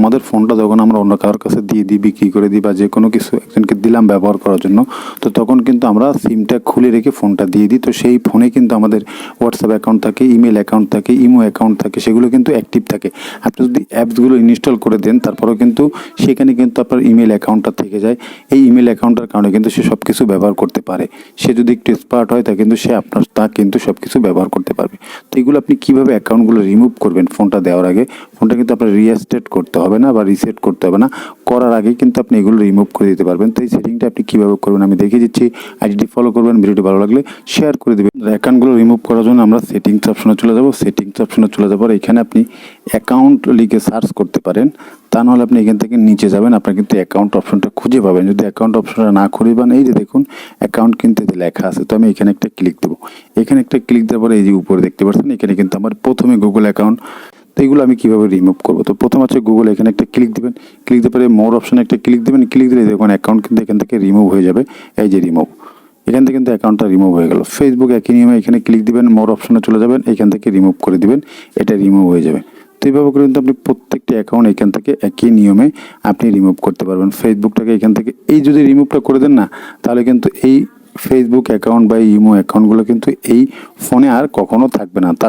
আমাদের ফোনটা যখন আমরা অন্য কারোর কাছে দিয়ে দিই, বিক্রি করে দিই বা যে কোনো কিছু একজনকে দিলাম ব্যবহার করার জন্য, তো তখন কিন্তু আমরা সিমটা খুলে রেখে ফোনটা দিয়ে দিই। তো সেই ফোনে কিন্তু আমাদের হোয়াটসঅ্যাপ অ্যাকাউন্ট থাকে ইমেল অ্যাকাউন্ট থাকে ইমো অ্যাকাউন্ট থাকে, সেগুলো কিন্তু অ্যাক্টিভ থাকে। আপনি যদি অ্যাপসগুলো ইনস্টল করে দেন, তারপরেও কিন্তু সেখানে কিন্তু আপনার ইমেল অ্যাকাউন্টটা থেকে যায়। এই ইমেল অ্যাকাউন্টের কারণে কিন্তু সে সব কিছু ব্যবহার করতে পারে। সে যদি একটু এক্সপার্ট হয়, তা কিন্তু সে আপনার, তা কিন্তু সব কিছু ব্যবহার করতে পারবে। তো এগুলো আপনি কীভাবে অ্যাকাউন্টগুলো রিমুভ করবেন ফোনটা দেওয়ার আগে? ফোনটা কিন্তু আপনার রিএস্টেট করতে হবে। না বা রিসেট করতে হবে না, করার আগে কিন্তু আপনি এগুলো রিমুভ করে দিতে পারবেন। তো এই সেটিংটা আপনি কীভাবে করবেন আমি দেখিয়ে দিচ্ছি। আইডিটি ফলো করবেন, ভিডিওটি ভালো লাগলে শেয়ার করে দেবেন। অ্যাকাউন্টগুলো রিমুভ করার জন্য আমরা সেটিংস অপশনে চলে যাব। সেটিংস অপশনে চলে যাবার এখানে আপনি অ্যাকাউন্ট লিখে সার্চ করতে পারেন। তা নাহলে আপনি এখান থেকে নিচে যাবেন, আপনার কিন্তু অ্যাকাউন্ট অপশনটা খুঁজে পাবেন। যদি অ্যাকাউন্ট অপশনটা না খুঁজে পান, এই যে দেখুন অ্যাকাউন্ট কিন্তু লেখা আছে, তো আমি এখানে একটা ক্লিক দেবো। এখানে একটা ক্লিক দেওয়ার পরে এই যে উপরে দেখতে পাচ্ছেন, এখানে কিন্তু আমার প্রথমে গুগল অ্যাকাউন্ট তো এগুলো আমি কীভাবে রিমুভ করব? তো প্রথম হচ্ছে গুগল এখানে একটা ক্লিক দেবেন। ক্লিক দেওয়ার পরে মোর অপশনে একটা ক্লিক দেবেন। ক্লিক দিলে দেখুন অ্যাকাউন্ট কিন্তু এখান থেকে রিমুভ হয়ে যাবে। এই যে রিমুভ এখান থেকে কিন্তু অ্যাকাউন্টটা রিমুভ হয়ে গেল। ফেসবুক একই নিয়মে এখানে ক্লিক দিবেন মোর অপশনে চলে যাবেন, এখান থেকে রিমুভ করে দিবেন, এটা রিমুভ হয়ে যাবে। তো এইভাবে করে কিন্তু আপনি প্রত্যেকটি অ্যাকাউন্ট এখান থেকে একই নিয়মে আপনি রিমুভ করতে পারবেন। ফেসবুকটাকে এখান থেকে এই যদি রিমুভটা করে দেন না, তাহলে কিন্তু এই ফেসবুক অ্যাকাউন্ট বা ইমো অ্যাকাউন্টগুলো কিন্তু এই ফোনে আর কখনো থাকবে না। তার